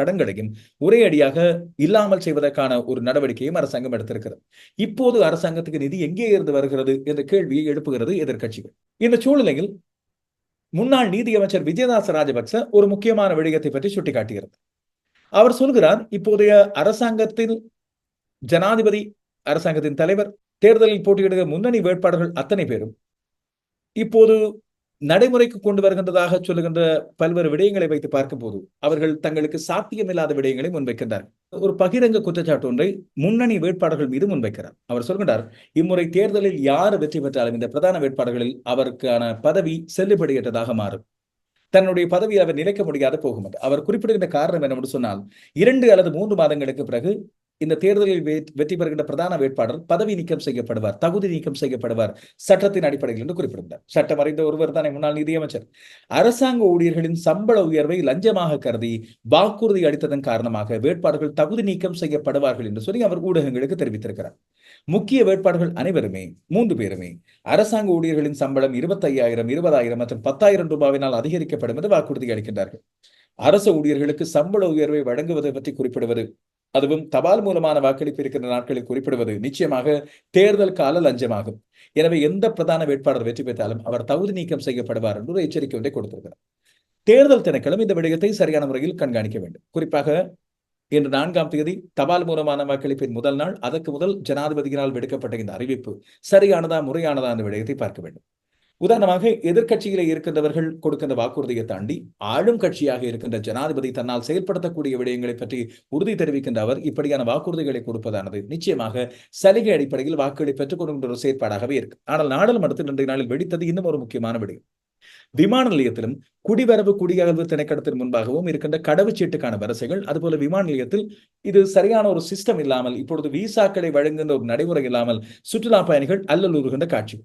கடன்களையும் ஒரே அடியாக இல்லாமல் செய்வதற்கான ஒரு நடவடிக்கையும் அரசாங்கம் எடுத்திருக்கிறது. இப்போது அரசாங்கத்துக்கு நிதி எங்கே இருந்து வருகிறது என்ற கேள்வியை எழுப்புகிறது எதிர்க்கட்சிகள். இந்த சூழ்நிலையில் முன்னாள் நீதியமைச்சர் விஜயதாச ராஜபக்ச ஒரு முக்கியமான விடயத்தை பற்றி சுட்டிக்காட்டுகிறது. அவர் சொல்கிறார் இப்போதைய அரசாங்கத்தில் ஜனாதிபதி அரசாங்கத்தின் தலைவர் தேர்தலில் போட்டியிடுகிற முன்னணி வேட்பாளர்கள் அத்தனை பேரும் இப்போது நடைமுறைக்கு கொண்டு வருகின்றதாக சொல்லுகின்ற பல்வேறு விடயங்களை வைத்து பார்க்கும்போது அவர்கள் தங்களுக்கு சாத்தியமில்லாத விடயங்களை முன்வைக்கின்றார்கள். ஒரு பகிரங்க குற்றச்சாட்டு ஒன்றை முன்னணி வேட்பாளர்கள் மீது முன்வைக்கிறார். அவர் சொல்கின்றார் இம்முறை தேர்தலில் யார் வெற்றி பெற்றாலும் இந்த பிரதான வேட்பாளர்களில் அவருக்கான பதவி செல்லுபடியற்றதாக மாறும். தன்னுடைய பதவியை அவர் நிலைக்க முடியாது போகும். அவர் குறிப்பிடுகின்ற காரணம் என்னவென்று சொன்னால் இரண்டு அல்லது மூன்று மாதங்களுக்கு பிறகு இந்த தேர்தலில் வெற்றி பெறுகின்ற பிரதான வேட்பாளர் பதவி நீக்கம் செய்யப்படுவார் தகுதி நீக்கம் செய்யப்படுவார் சட்டத்தின் அடிப்படையில் என்று குறிப்பிடுகிறார். சட்டம் அறிந்த ஒருவர் தானே முன்னாள் நிதியமைச்சர். அரசாங்க ஊழியர்களின் சம்பள உயர்வை லஞ்சமாக கருதி வாக்குறுதி அளித்ததன் காரணமாக வேட்பாளர்கள் தகுதி நீக்கம் செய்யப்படுவார்கள் என்று சொல்லி அவர் ஊடகங்களுக்கு தெரிவித்திருக்கிறார். முக்கிய வேட்பாளர்கள் அனைவருமே மூன்று பேருமே அரசாங்க ஊழியர்களின் சம்பளம் இருபத்தி ஐயாயிரம் இருபதாயிரம் மற்றும் பத்தாயிரம் ரூபாவினால் அதிகரிக்கப்படும் என்று வாக்குறுதி அளிக்கின்றார்கள். அரசு ஊழியர்களுக்கு சம்பள உயர்வை வழங்குவதை பற்றி குறிப்பிடுவது அதுவும் தபால் மூலமான வாக்களிப்பு இருக்கின்ற நாட்களில் குறிப்பிடுவது நிச்சயமாக தேர்தல் கால லஞ்சமாகும். எனவே எந்த பிரதான வேட்பாளர் வெற்றி பெற்றாலும் அவர் தகுதி நீக்கம் செய்யப்படுவார் என்று ஒரு எச்சரிக்கை ஒன்றை கொடுத்திருக்கிறார். தேர்தல் திணைக்களம் இந்த விடயத்தை சரியான முறையில் கண்காணிக்க வேண்டும். குறிப்பாக இன்று நான்காம் தேதி தபால் மூலமான வாக்களிப்பின் முதல் நாள் அதற்கு முதல் ஜனாதிபதியினால் விடுக்கப்பட்ட இந்த அறிவிப்பு சரியானதா முறையானதா என்ற விடயத்தை பார்க்க வேண்டும். உதாரணமாக எதிர்கட்சியிலே இருக்கின்றவர்கள் கொடுக்கின்ற வாக்குறுதியை தாண்டி ஆளும் கட்சியாக இருக்கின்ற ஜனாதிபதி தன்னால் செயல்படுத்தக்கூடிய விடயங்களை பற்றி உறுதி தெரிவிக்கின்ற அவர் இப்படியான வாக்குறுதிகளை கொடுப்பதானது நிச்சயமாக சலுகை அடிப்படையில் வாக்குகளை பெற்றுக் கொடுக்கின்ற ஒரு செயற்பாடாகவே இருக்கு. ஆனால் நாடாளுமன்றத்தில் இன்றைய நாளில் வெடித்தது இன்னும் ஒரு முக்கியமான விடயம். விமான நிலையத்திலும் குடிவரவு குடியகல்வு திணைக்கடத்தின் முன்பாகவும் இருக்கின்ற கடவுச்சீட்டுக்கான வரிசைகள் அதுபோல விமான நிலையத்தில் இது சரியான ஒரு சிஸ்டம் இல்லாமல் இப்பொழுது விசாக்களை வழங்குகின்ற ஒரு நடைமுறை இல்லாமல் சுற்றுலா பயணிகள் அல்லலுறுகின்ற காட்சி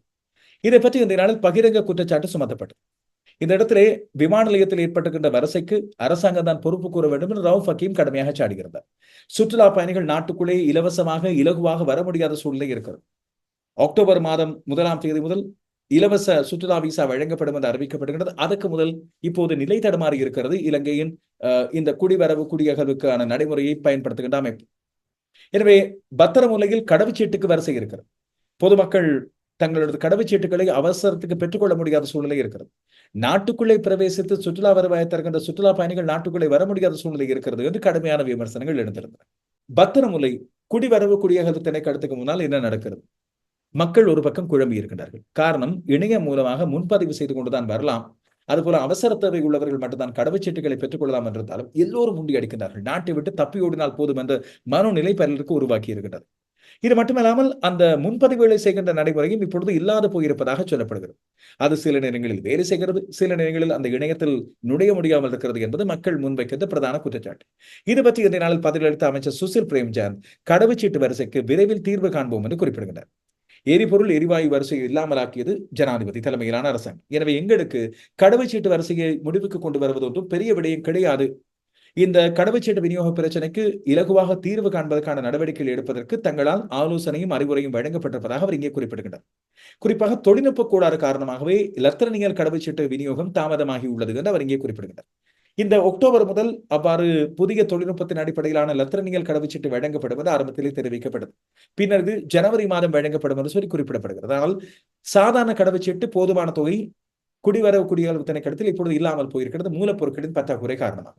இதை பற்றி இந்த நாளில் பகிரங்க குற்றச்சாட்டு சுமத்தப்பட்டது. இந்த இடத்திலே விமான நிலையத்தில் ஏற்பட்டுகின்ற வரிசைக்கு அரசாங்கம் தான் பொறுப்பு கூற வேண்டும் என்று ரவுஃப் ஹக்கீம் கடுமையாக சாடுகிறார் சுற்றுலா பயணிகள் நாட்டுக்குள்ளே இலவசமாக இலகுவாக வர முடியாத சூழ்நிலை இருக்கிறது. அக்டோபர் மாதம் முதலாம் தேதி முதல் இலவச சுற்றுலா விசா வழங்கப்படும் என்று அறிவிக்கப்படுகிறது அதற்கு முதல் இப்போது நிலை தடுமாறி இருக்கிறது. இலங்கையின் இந்த குடிவரவு குடியகல்வுக்கான நடைமுறையை பயன்படுத்துகின்ற அமைப்பு. எனவே பத்திரமுலையில் கடவுச்சீட்டுக்கு வரிசை இருக்கிறது. பொதுமக்கள் தங்களது கடவுச்சீட்டுகளை அவசரத்துக்கு பெற்றுக்கொள்ள முடியாத சூழ்நிலை இருக்கிறது. நாட்டுக்குள்ளே பிரவேசித்து சுற்றுலா வருவாயை தருகின்ற சுற்றுலா பயணிகள் நாட்டுக்குள்ளே வர முடியாத சூழ்நிலை இருக்கிறது என்று கடுமையான விமர்சனங்கள் எழுந்திருந்தன. பத்திரமுலை குடிவரவு குடியகல்வு திணைக்களத்துக்கு முன்னால் என்ன நடக்கிறது? மக்கள் ஒரு பக்கம் குழம்பி இருக்கின்றார்கள். காரணம் இணையம் மூலமாக முன்பதிவு செய்து கொண்டுதான் வரலாம். அதுபோல அவசர தேவை உள்ளவர்கள் மட்டும்தான் கடவுச்சீட்டுகளை பெற்றுக்கொள்ளலாம் என்றாலும் எல்லோரும் முண்டி அடிக்கின்றார்கள். நாட்டை விட்டு தப்பி ஓடினால் போதும் என்ற மனநிலை பலருக்கு உருவாக்கி இருக்கின்றது. இது மட்டுமல்லாமல் அந்த முன்பதிவுகளை செய்கின்ற நடைமுறையும் இப்பொழுது இல்லாது போயிருப்பதாக சொல்லப்படுகிறது. அது சில நேரங்களில் வேலை செய்கிறது சில நேரங்களில் அந்த இணையத்தில் நுழைய முடியாமல் இருக்கிறது என்பது மக்கள் முன்வைக்கின்ற பிரதான குற்றச்சாட்டு. இது பற்றி இந்த நாளில் பதிலளித்த அமைச்சர் சுசில் பிரேம்ஜாந்த் கடவுச்சீட்டு வரிசைக்கு விரைவில் தீர்வு காண்போம் என்று குறிப்பிடுகிறார் எரிபொருள் எரிவாயு வரிசையை இல்லாமலாக்கியது ஜனாதிபதி தலைமையிலான அரசாங்கம். எனவே எங்களுக்கு கடவுச்சீட்டு வரிசையை முடிவுக்கு கொண்டு வருவது ஒன்றும் பெரிய விடயம் கிடையாது இந்த கடவுச்சீட்டு விநியோக பிரச்சனைக்கு இலகுவாக தீர்வு காண்பதற்கான நடவடிக்கைகள் எடுப்பதற்கு தங்களால் ஆலோசனையும் அறிவுரையும் வழங்கப்பட்டிருப்பதாக அவர் இங்கே குறிப்பிடுகின்றார். குறிப்பாக தொழில்நுட்ப கோளாறு காரணமாகவே இலத்திரனியல் கடவுச்சீட்டு விநியோகம் தாமதமாகி உள்ளது என்று அவர் இங்கே குறிப்பிடுகின்றார். இந்த அக்டோபர் முதல் அவ்வாறு புதிய தொழில்நுட்பத்தின் அடிப்படையிலான லத்திரனியல் கடவுச்சீட்டு வழங்கப்படுவது ஆரம்பத்திலே தெரிவிக்கப்பட்டது. பின்னர் இது ஜனவரி மாதம் வழங்கப்படும் என்று சொல்லி குறிப்பிடப்படுகிறது. ஆனால் சாதாரண கடவுச்சீட்டு போதுமான தொகை குடிவரவு குடியரவு திணைக்களத்தில் இப்பொழுது இல்லாமல் போயிருக்கிறது. மூலப்பொருட்களின் பற்றாக்குறை காரணமாக.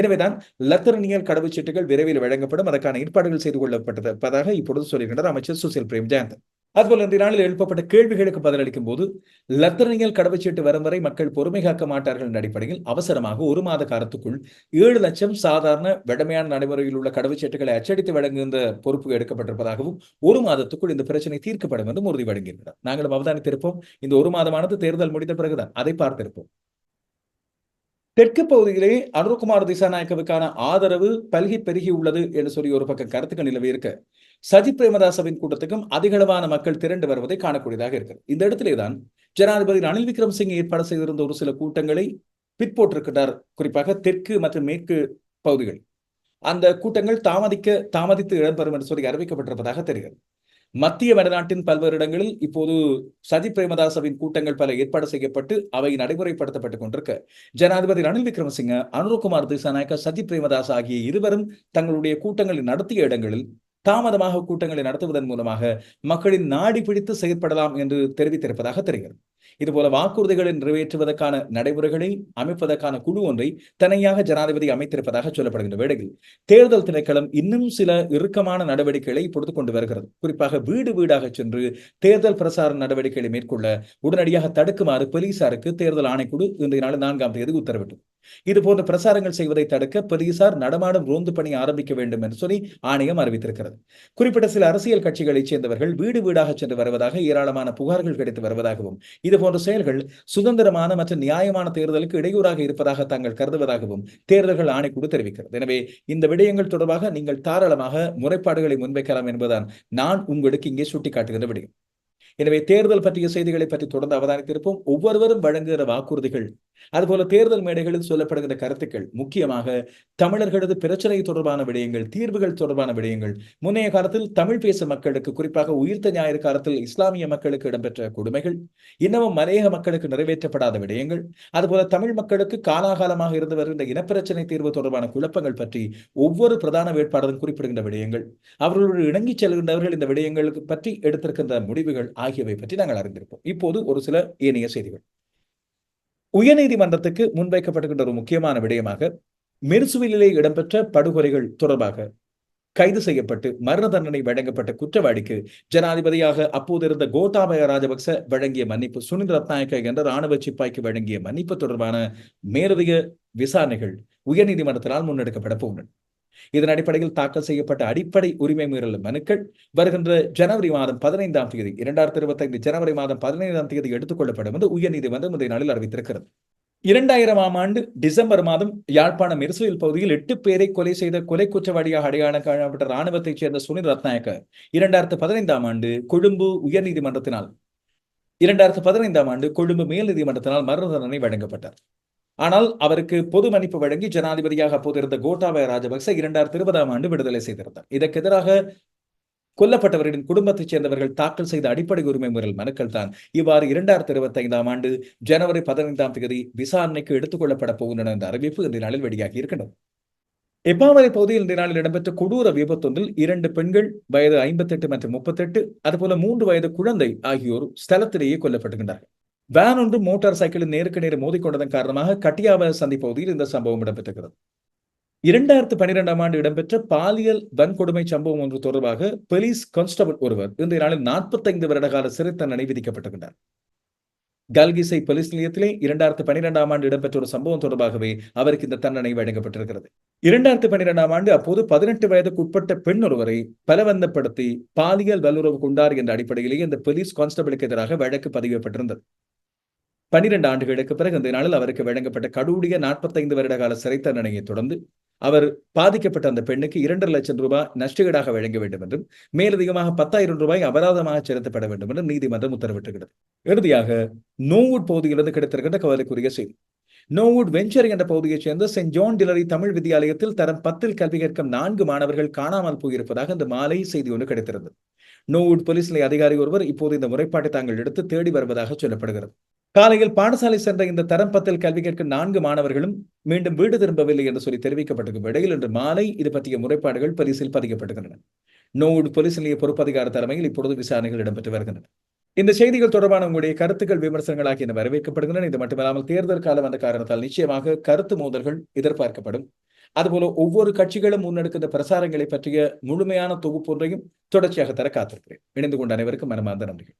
எனவேதான் லத்திரனியல் கடவுச்சீட்டுகள் விரைவில் வழங்கப்படும். அதற்கான ஏற்பாடுகள் செய்து கொள்ளப்பட்டிருப்பதாக இப்பொழுது சொல்லுகின்றார் அமைச்சர் சுசில் பிரேம் ஜெயந்த் அதுபோல இந்த நாளில் எழுப்பப்பட்ட கேள்விகளுக்கு பதிலளிக்கும் போது லத்திரனியல் கடவுச்சீட்டு வரும் வரை மக்கள் பொறுமை காக்க மாட்டார்கள் என்ற அடிப்படையில் அவசரமாக ஒரு மாத காலத்துக்குள் ஏழு லட்சம் சாதாரண வடமையான நடைமுறையில் உள்ள கடவுச்சீட்டுகளை அச்சடித்து வழங்குகின்ற பொறுப்பு எடுக்கப்பட்டிருப்பதாகவும் ஒரு மாதத்துக்குள் இந்த பிரச்சனை தீர்க்கப்படும் என்றும் உறுதி வழங்கியிருக்கிறார் நாங்களும் அவதானித்திருப்போம். இந்த ஒரு மாதமானது தேர்தல் முடிந்த பிறகுதான். அதை பார்த்திருப்போம். தெற்கு பகுதியிலே அனுர்குமார் திசாநாயக்கவுக்கான ஆதரவு பல்கி பெருகி உள்ளது என்று சொல்லி ஒரு பக்கம் கருத்துக்கள் நிலவி இருக்க. சஜித் பிரேமதாசவின் கூட்டத்துக்கும் அதிகளவான மக்கள் திரண்டு வருவதை காணக்கூடியதாக இருக்கிறது இந்த இடத்திலே தான் ஜனாதிபதி ரணில் விக்ரம் சிங் ஏற்பாடு செய்திருந்த ஒரு சில கூட்டங்களை பிற்போட்டிருக்கிறார் குறிப்பாக தெற்கு மற்றும் மேற்கு பகுதிகள். அந்த கூட்டங்கள் தாமதிக்க தாமதித்து இடம்பெறும் என்று சொல்லி அறிவிக்கப்பட்டிருப்பதாக தெரிகிறது. மத்திய வடநாட்டின் பல்வேறு இடங்களில் இப்போது சஜித் பிரேமதாசவின் கூட்டங்கள் பல ஏற்பாடு செய்யப்பட்டு அவை நடைமுறைப்படுத்தப்பட்டுக் கொண்டிருக்க. ஜனாதிபதி ரணில் விக்ரமசிங்க அனுரகுமார் திசாநாயக்க சஜித் பிரேமதாஸ் ஆகிய இருவரும் தங்களுடைய கூட்டங்களை நடத்திய இடங்களில் தாமதமாக கூட்டங்களை நடத்துவதன் மூலமாக மக்களின் நாடி பிடித்து செயற்படலாம் என்று தெரிவித்திருப்பதாக தெரிகிறது. இதுபோல வாக்குறுதிகளை நிறைவேற்றுவதற்கான நடைமுறைகளை அமைப்பதற்கான குழு ஒன்றை தனியாக ஜனாதிபதி அமைத்திருப்பதாக சொல்லப்படுகின்ற வேளையில் தேர்தல் திணைக்களம் இன்னும் சில இறுக்கமான நடவடிக்கைகளை இப்பொழுது கொண்டு வருகிறது. குறிப்பாக வீடு வீடாக சென்று தேர்தல் பிரசார நடவடிக்கைகளை மேற்கொள்ள உடனடியாக தடுக்குமாறு போலீசாருக்கு தேர்தல் ஆணைக்குழு இன்றைய நாள் நான்காம் தேதி உத்தரவிட்டது. இது போன்ற பிரசாரங்கள் செய்வதை தடுக்க போலீசார் நடமாடும் ரோந்து பணி ஆரம்பிக்க வேண்டும் என்று சொல்லி ஆணையம் அறிவித்திருக்கிறது. குறிப்பிட்ட சில அரசியல் கட்சிகளைச் சேர்ந்தவர்கள் வீடு வீடாக சென்று வருவதாக ஏராளமான புகார்கள் கிடைத்து வருவதாகவும் இதுபோன்ற செயல்கள் சுதந்திரமான மற்றும் நியாயமான தேர்தலுக்கு இடையூறாக இருப்பதாக தாங்கள் கருதுவதாகவும் தேர்தல்கள் ஆணைக்குழு தெரிவிக்கிறது. எனவே இந்த விடயங்கள் தொடர்பாக நீங்கள் தாராளமாக முறைப்பாடுகளை முன்வைக்கலாம் என்பதுதான் நான் உங்களுக்கு இங்கே சுட்டிக்காட்டுகிற விடயம். எனவே தேர்தல் பற்றிய செய்திகளை பற்றி தொடர்ந்து அவதானித்திருப்போம். ஒவ்வொருவரும் வழங்குகிற வாக்குறுதிகள் அதுபோல தேர்தல் மேடைகளில் சொல்லப்படுகிற கருத்துக்கள் முக்கியமாக தமிழர்களது பிரச்சனை தொடர்பான விடயங்கள் தீர்வுகள் தொடர்பான விடயங்கள். முன்னைய காலத்தில் தமிழ் பேச மக்களுக்கு குறிப்பாக உயிர்த்த ஞாயிறு காலத்தில் இஸ்லாமிய மக்களுக்கு இடம்பெற்ற கொடுமைகள் இன்னமும் மலையக மக்களுக்கு நிறைவேற்றப்படாத விடயங்கள். அதுபோல தமிழ் மக்களுக்கு காலாகாலமாக இருந்து வருகின்ற இனப்பிரச்சனை தீர்வு தொடர்பான குழப்பங்கள் பற்றி ஒவ்வொரு பிரதான வேட்பாளரும் குறிப்பிடுகின்ற விடயங்கள். அவர்களோடு இணங்கி செல்கின்றவர்கள் இந்த விடயங்களுக்கு பற்றி எடுத்திருக்கின்ற முடிவுகள் ஆகியவை பற்றி நாங்கள் அறிந்திருப்போம். இப்போது ஒரு சில ஏனைய செய்திகள். உயர்நீதிமன்றத்துக்கு முன்வைக்கப்படுகின்ற ஒரு முக்கியமான விடயமாக மெர்சுவிலே இடம்பெற்ற படுகொலைகள் தொடர்பாக கைது செய்யப்பட்டு மரண தண்டனை வழங்கப்பட்ட குற்றவாளிக்கு ஜனாதிபதியாக அப்போது இருந்த கோட்டாபய ராஜபக்ச வழங்கிய மன்னிப்பு சுனில் ரத்நாயக்க என்ற ராணுவ சிப்பாய்க்கு வழங்கிய மன்னிப்பு தொடர்பான மேலதிக விசாரணைகள் உயர்நீதிமன்றத்தினால் முன்னெடுக்கப்பட போகின்றன. இதன் அடிப்படையில் தாக்கல் செய்யப்பட்ட அடிப்படை உரிமை மீறல் மனுக்கள் வருகின்ற ஜனவரி மாதம் பதினைந்தாம் தேதி இரண்டாயிரத்தி இருபத்தி ஐந்து ஜனவரி மாதம் பதினைந்தாம் தேதி எடுத்துக்கொள்ளப்படும் என்று உயர்நீதிமன்றம் இன்றைய நாளில் அறிவித்திருக்கிறது. இரண்டாயிரமாம் ஆண்டு டிசம்பர் மாதம் யாழ்ப்பாணம் மிர்சுவில் பகுதியில் எட்டு பேரை கொலை செய்த கொலை குற்றவாளியாக அடையாளம் காணப்பட்ட ராணுவத்தைச் சேர்ந்த சுனில் ரத்நாயக்க இரண்டாயிரத்து பதினைந்தாம் ஆண்டு கொழும்பு உயர்நீதிமன்றத்தினால் இரண்டாயிரத்து பதினைந்தாம் ஆண்டு கொழும்பு மேல் நீதிமன்றத்தினால் மரண தண்டனை வழங்கப்பட்டார். ஆனால் அவருக்கு பொது மன்னிப்பு வழங்கி ஜனாதிபதியாக அப்போது இருந்த கோட்டாபய ராஜபக்ச இரண்டாயிரத்தி இருபதாம் ஆண்டு விடுதலை செய்திருந்தார். இதற்கு எதிராக கொல்லப்பட்டவர்களின் குடும்பத்தைச் சேர்ந்தவர்கள் தாக்கல் செய்த அடிப்படை உரிமை முறையில் மனுக்கள் தான் இவ்வாறு இரண்டாயிரத்தி இருபத்தி ஐந்தாம் ஆண்டு ஜனவரி பதினைந்தாம் தேதி விசாரணைக்கு எடுத்துக் கொள்ளப்பட போகின்றன என்ற அறிவிப்பு இந்த நாளில் வெளியாகி இருக்கின்றது. எப்பாவரை பகுதியில் இந்த நாளில் இடம்பெற்ற கொடூர விபத்தொன்றில் இரண்டு பெண்கள் வயது ஐம்பத்தெட்டு மற்றும் முப்பத்தெட்டு அதுபோல மூன்று வயது குழந்தை ஆகியோர் ஸ்தலத்திலேயே கொல்லப்பட்டுகின்றார்கள். வேன் ஒன்று மோட்டார் சைக்கிளில் நேருக்கு நேர் மோதிக்கொண்டதன் காரணமாக கட்டியாவ சந்தி பகுதியில் இந்த சம்பவம் இடம்பெற்றிருக்கிறது. இரண்டாயிரத்து பனிரெண்டாம் ஆண்டு இடம்பெற்ற பாலியல் வன்கொடுமை சம்பவம் ஒன்று தொடர்பாக போலீஸ் கான்ஸ்டபிள் ஒருவர் இன்றைய நாளில் நாற்பத்தைந்து வருடகால சிறை தண்டனை விதிக்கப்பட்டிருக்கிறார் கல்கிசை போலீஸ் நிலையத்திலே இரண்டாயிரத்து பனிரெண்டாம் ஆண்டு இடம்பெற்ற ஒரு சம்பவம் தொடர்பாகவே அவருக்கு இந்த தண்டனை வழங்கப்பட்டிருக்கிறது. இரண்டாயிரத்து பன்னிரெண்டாம் ஆண்டு அப்போது பதினெட்டு வயதுக்கு உட்பட்ட பெண் ஒருவரை பலவந்தப்படுத்தி பாலியல் வல்லுறவு கொண்டார் என்ற அடிப்படையிலேயே இந்த போலீஸ் கான்ஸ்டபிளுக்கு எதிராக வழக்கு பதியப்பட்டிருந்தது பனிரெண்டு ஆண்டுகளுக்கு பிறகு இந்த நாளில் அவருக்கு வழங்கப்பட்ட கடூடிய நாற்பத்தைந்து வருட கால சிறை தண்டனையை தொடர்ந்து அவர் பாதிக்கப்பட்ட அந்த பெண்ணுக்கு இரண்டரை லட்சம் ரூபாய் நஷ்டஈடாக வழங்க வேண்டும் என்றும் மேலதிகமாக பத்தாயிரம் ரூபாய் அபராதமாக செலுத்தப்பட வேண்டும் என்றும் நீதிமன்றம் உத்தரவிட்டிருக்கிறது. இறுதியாக நோவுட் பகுதியிலிருந்து கிடைத்திருக்கின்ற கவலைக்குரிய செய்தி. நோவுட் வெஞ்சர் என்ற பகுதியைச் சேர்ந்த சென்ட் ஜான் டிலரி தமிழ் வித்தியாலயத்தில் தரம் பத்தில் கல்வி கற்கும் நான்கு மாணவர்கள் காணாமல் போயிருப்பதாக இந்த மாலை செய்தி ஒன்று கிடைத்திருந்தது. நோவுட் போலீஸ் நிலைய அதிகாரி ஒருவர் இப்போது இந்த முறைப்பாட்டை தாங்கள் எடுத்து தேடி வருவதாக சொல்லப்படுகிறது. காலையில் பாடசாலை சென்ற இந்த தரம் பத்தில் கல்வி கேட்கும் நான்கு மாணவர்களும் மீண்டும் வீடு திரும்பவில்லை என்று சொல்லி தெரிவிக்கப்பட்டிருக்கும் இடையில் இன்று மாலை இது பற்றிய முறைப்பாடுகள் பரிசில் பதிக்கப்படுகின்றன நோவுட் போலீஸ் நிலைய பொறுப்பதிகார தலைமையில் இப்பொழுது விசாரணைகள் இடம்பெற்று வருகின்றன. இந்த செய்திகள் தொடர்பான உங்களுடைய கருத்துக்கள் விமர்சனங்கள் ஆகியன வரவேற்கப்படுகின்றன. இது மட்டுமில்லாமல் தேர்தல் காலம் என்ற காரணத்தால் நிச்சயமாக கருத்து மோதல்கள் எதிர்பார்க்கப்படும். அதுபோல ஒவ்வொரு கட்சிகளும் முன்னெடுக்கின்ற பிரசாரங்களை பற்றிய முழுமையான தொகுப்பு ஒன்றையும் தொடர்ச்சியாக தர காத்திருக்கிறேன். இணைந்து கொண்ட அனைவருக்கும் மனமார்ந்த நன்றிகள்.